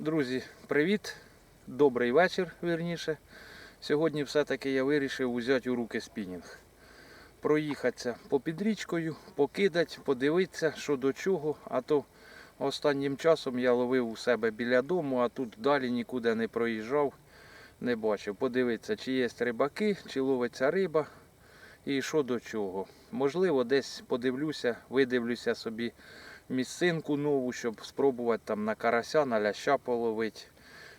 Друзі, привіт! Добрий вечір, вірніше. Сьогодні все-таки я вирішив взяти у руки спінінг. Проїхатися попід річкою, покидати, подивитися, що до чого. А то останнім часом я ловив у себе біля дому, а тут далі нікуди не проїжджав, не бачив. Подивитися, чи є рибаки, чи ловиться риба і що до чого. Можливо, десь подивлюся, видивлюся собі місцинку нову, щоб спробувати там на карася, на ляща половити,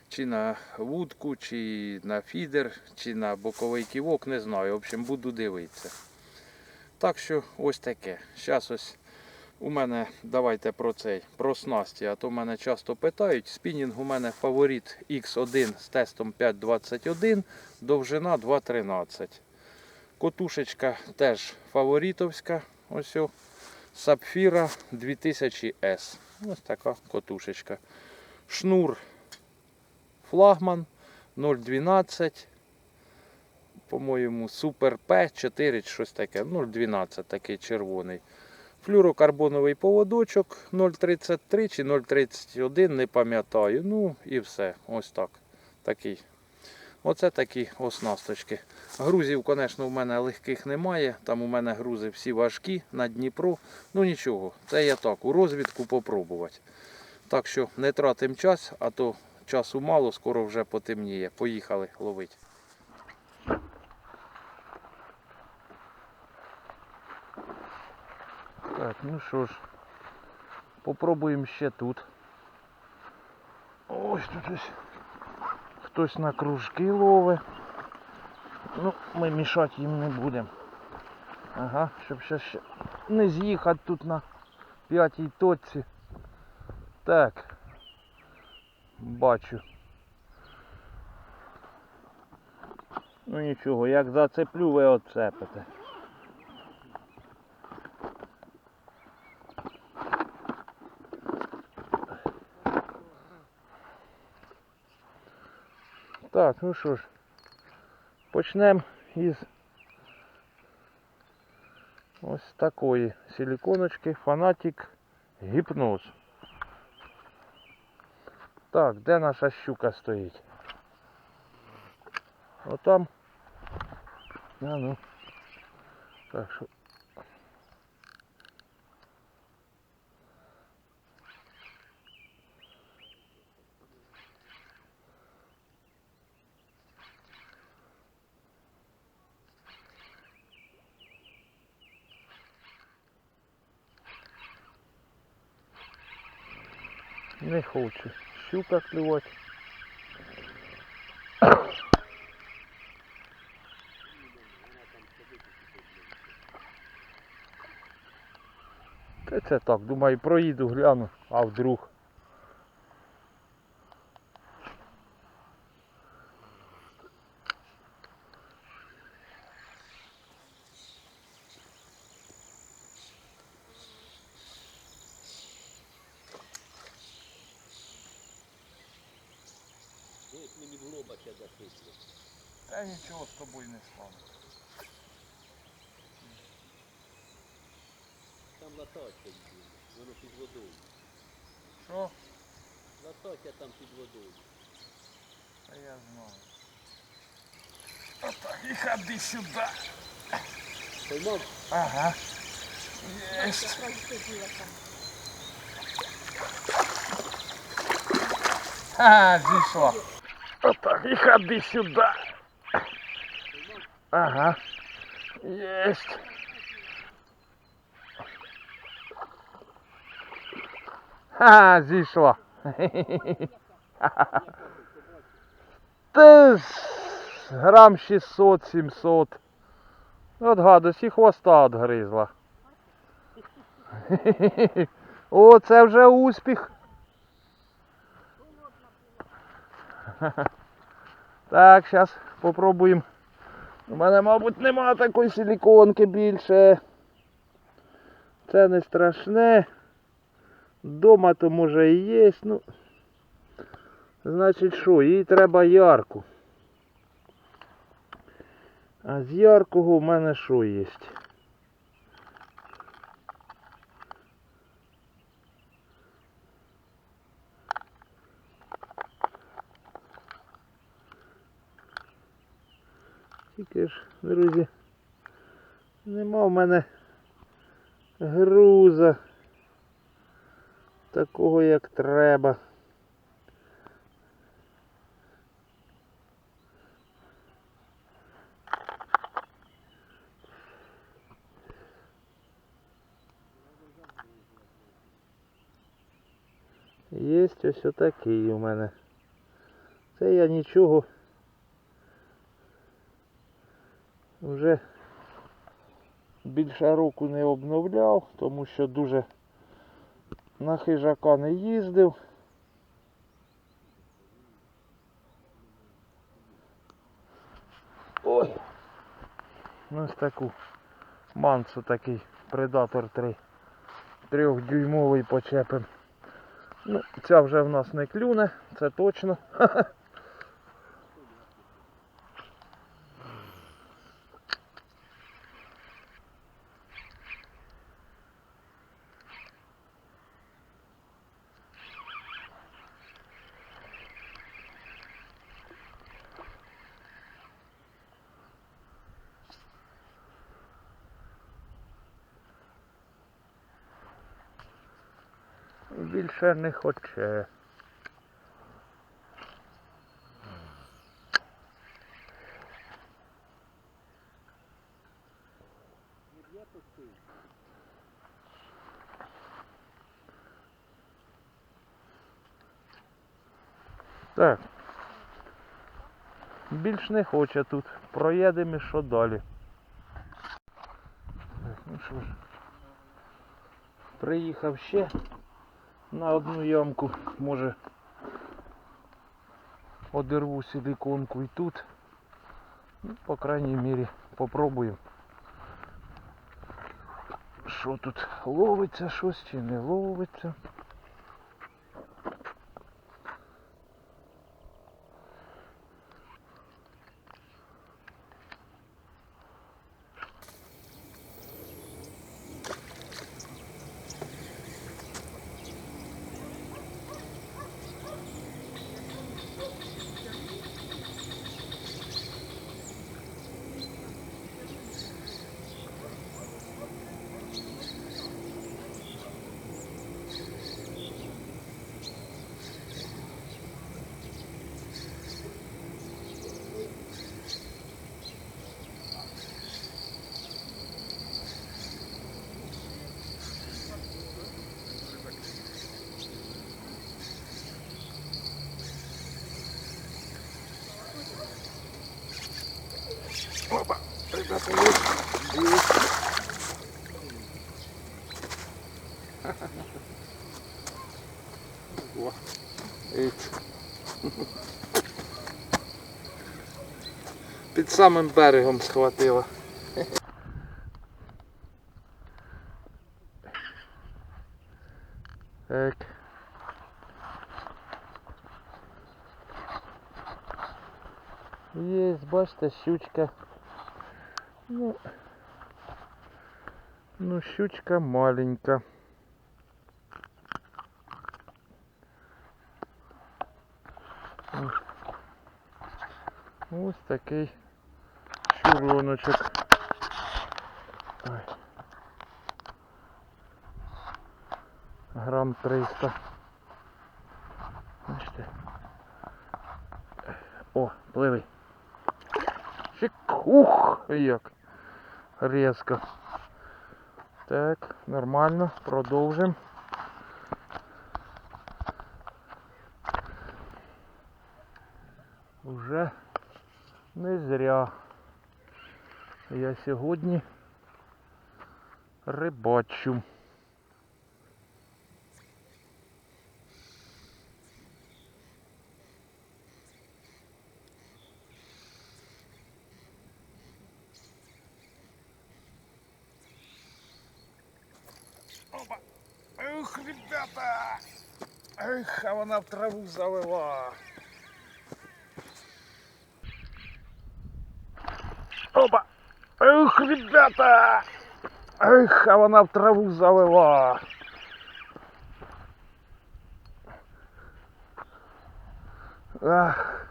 чи на вудку, чи на фідер, чи на боковий ківок, не знаю. В общем, буду дивитися. Так що ось таке. Зараз ось у мене, давайте про цей, про снасті, а то мене часто питають. Спінінг у мене фаворит X1 з тестом 5.21, довжина 2.13. Котушечка теж фаворитовська. Ось Сапфіра 2000S. Ось така котушечка. Шнур флагман 0,12. По-моєму, П4 чи щось таке. 0,12 такий червоний. Флюрокарбоновий поводочок 0,33 чи 0,31, не пам'ятаю. Ну і все. Ось так. Такий. Оце такі оснасточки. Грузів, звісно, в мене легких немає. Там у мене грузи всі важкі на Дніпро. Ну нічого, це я так, у розвідку попробувати. Так що не тратимо час, а то часу мало, скоро вже потемніє. Поїхали ловити. Так, ну що ж, попробуємо ще тут. Ось тут ось хтось на кружки ловить. Ну, ми мішати їм не будемо. Ага, щоб ще, ще не з'їхати тут на п'ятій точці. Так. Бачу. Ну нічого, як зацеплю, ви оцепите. Так, ну що ж, почнемо із ось такої силіконочки фанатик гіпноз. Так, де наша щука стоїть? Отам. А ну. Так що. Не хочу. Щука клювати. Та це так, думаю, проїду, гляну, а вдруг. мені в лоба ще засиплю. Та нічого з тобою не стане. Там лататься йде, воно під водою. Що? Лататься там під водою. Та я знаю. Отак, і ходи сюди. Поймав? Ага. Єсть. А, зійшла. Отак, і ходи сюди. Ага. Єсть. Ха, зійшла. Та грам 600-700. От гадость і хвоста отгризла. О, це вже успіх. Так, зараз спробуємо. У мене, мабуть, нема такої силіконки більше. Це не страшне. Дома то може і є, ну. Значить що, їй треба ярку. А з яркого в мене що є? Тільки ж, друзі, нема в мене груза такого як треба. Єсть ось отакий у мене. Це я нічого вже більше року не обновляв, тому що дуже на хижака не їздив. Ой. Ось таку мансу такий предатор 3. Трьохдюймовий почепим. Ну, ця вже в нас не клюне, це точно. Більше не хоче. Так. Більш не хоче тут. Проїдемо що далі. Так, ну що ж. Приїхав ще на одну ямку. Може одерву силиконку і тут. Ну, по крайній мірі попробуємо. Що тут ловиться щось чи не ловиться. Опа, ребята, есть, есть. О. Під самим берегом схватило. Так. Есть, бачите, щучка. Ну, ну щучка маленька. Ось такий щуроночок. Ой. Грам 300. Бачите. О, пливи. Чик, ух, як резко. Так, нормально, продовжимо. Уже не. Я сьогодні рибачу. Опа! Ух, ребята! Эх, а вона в траву завела. Опа! Ух, ребята! Эх, а вона в траву завела. Ах.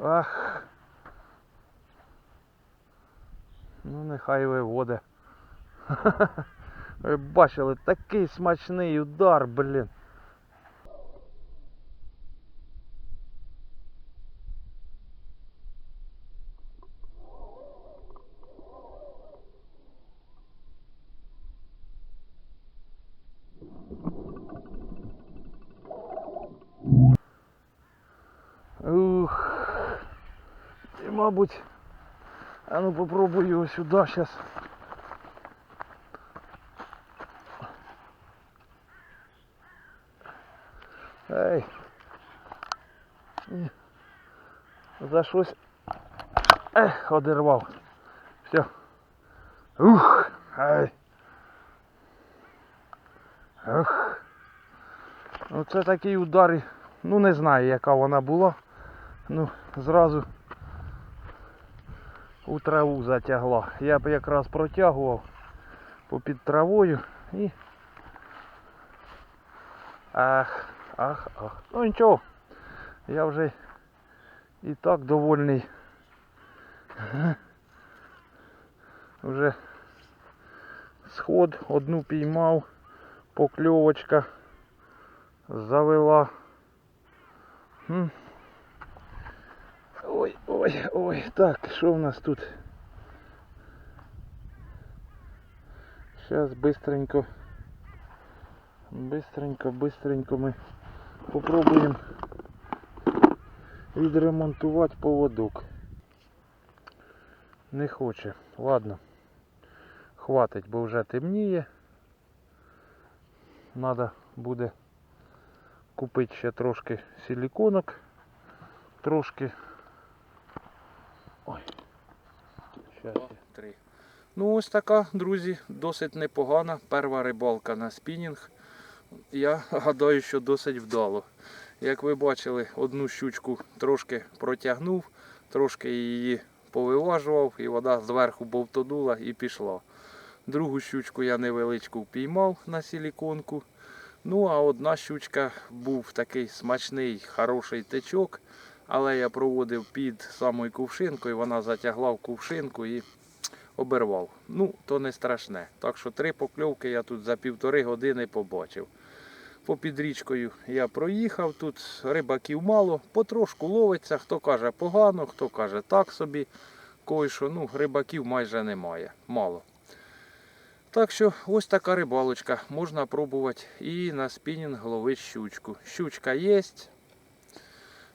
Ах. Ну, нехай виводе. Ви бачили, такий смачний удар, блін. Ух. І, мабуть, а ну попробую його сюди зараз. Ей. За щось. Ех, одервав. Все. Ух. Ай. Ух. Ну це такий удар. Ну не знаю яка вона була. Ну, зразу у траву затягла. Я б якраз протягував попід травою і. Ах, ах, ах. Ну нічого. Я вже і так довольний. Вже сход одну піймав, покльовочка завела. Хм. Ой, ой, ой, так, що в нас тут? Зараз быстренько, быстренько, быстренько ми попробуємо відремонтувати поводок. Не хоче. Ладно. Хватить, бо вже темніє. Надо буде купити ще трошки силіконок, трошки Три. Ну ось така, друзі, досить непогана. Перша рибалка на спінінг. Я гадаю, що досить вдало. Як ви бачили, одну щучку трошки протягнув, трошки її повиважував, і вода зверху бовтонула і пішла. Другу щучку я невеличку впіймав на силіконку. Ну, а одна щучка був такий смачний, хороший течок. Але я проводив під самою кувшинкою, вона затягла в кувшинку і обірвав. Ну, то не страшне. Так що три покльовки я тут за півтори години побачив. Попід річкою я проїхав, тут рибаків мало, потрошку ловиться, хто каже погано, хто каже так собі. Кой ну, рибаків майже немає, мало. Так що ось така рибалочка, можна пробувати і на спінінг ловити щучку. Щучка є,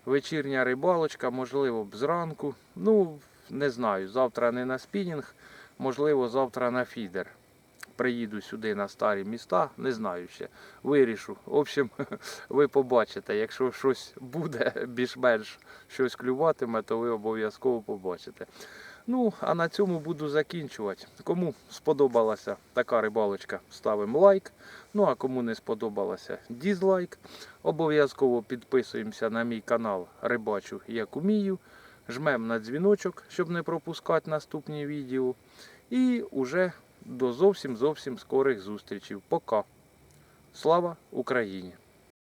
вечірня рибалочка, можливо, б зранку. Ну, не знаю, завтра не на спінінг, можливо, завтра на фідер. Приїду сюди на старі міста, не знаю ще. Вирішу. В общем, ви побачите, якщо щось буде більш-менш щось клюватиме, то ви обов'язково побачите. Ну, а на цьому буду закінчувати. Кому сподобалася така рибалочка, ставимо лайк. Ну а кому не сподобалася, дізлайк. Обов'язково підписуємося на мій канал Рибачу як умію. Жмемо на дзвіночок, щоб не пропускати наступні відео. І уже до зовсім зовсім скорих зустрічей. Пока. Слава Україні!